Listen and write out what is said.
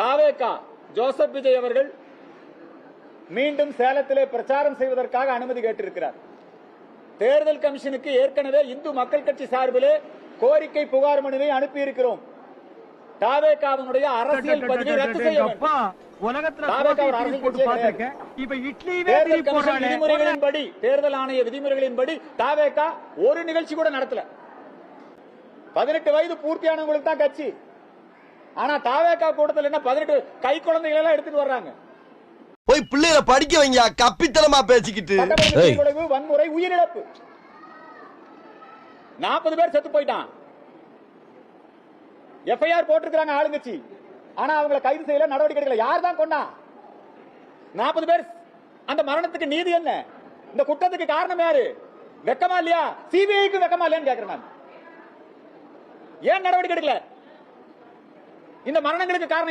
தாவேகா Joseph Vijay அவர்கள் மீண்டும் சேலத்திலே பிரச்சாரம் செய்வதற்காக அனுமதி கேட்டிருக்கிறார். தேர்தல் கமிஷனுக்கு ஏற்கனவே இந்து மக்கள் கட்சி சார்பிலே கோரிக்கை புகார் மனுவை அனுப்பியிருக்கிறோம். தாவேகாவினுடைய அரசியல் பதிவை ரத்து செய்ய அரசியல் தேர்தல் விதிமுறைகளின்படி தேர்தல் ஆணைய விதிமுறைகளின்படி தாவேகா ஒரு நிகழ்ச்சி கூட நடத்தல பதினெட்டு வயது பூர்த்தியானவங்களுக்கு தான் கட்சி ஆனா தாவேகா கூட்டத்தில் என்ன பதினெட்டு கை குழந்தைகள் எல்லாம் எடுத்துட்டு வர்றாங்க. போய் பிள்ளைகளை படிக்க வைங்க கப்பித்தனமா பேசிக்கிட்டு. வன்முறை உயிரிழப்பு. நாற்பது பேர் செத்து போயிட்டான். எஃப்ஐஆர் போட்டிருக்காங்க ஆளுங்கட்சி. ஆனா அவங்களை கைது செய்யல நடவடிக்கை எடுக்கல. யார் தான் கொண்டா? நாற்பது பேர். அந்த மரணத்துக்கு நீதி என்ன? இந்த குற்றத்துக்கு காரணம் யாரு? வெக்கமா இல்லையா? சிபிஐக்கு வெக்கமா இல்லையான்னு கேக்குறேன் நான். ஏன் நடவடிக்கை எடுக்கல? இந்த மரணங்களுக்கு காரணம்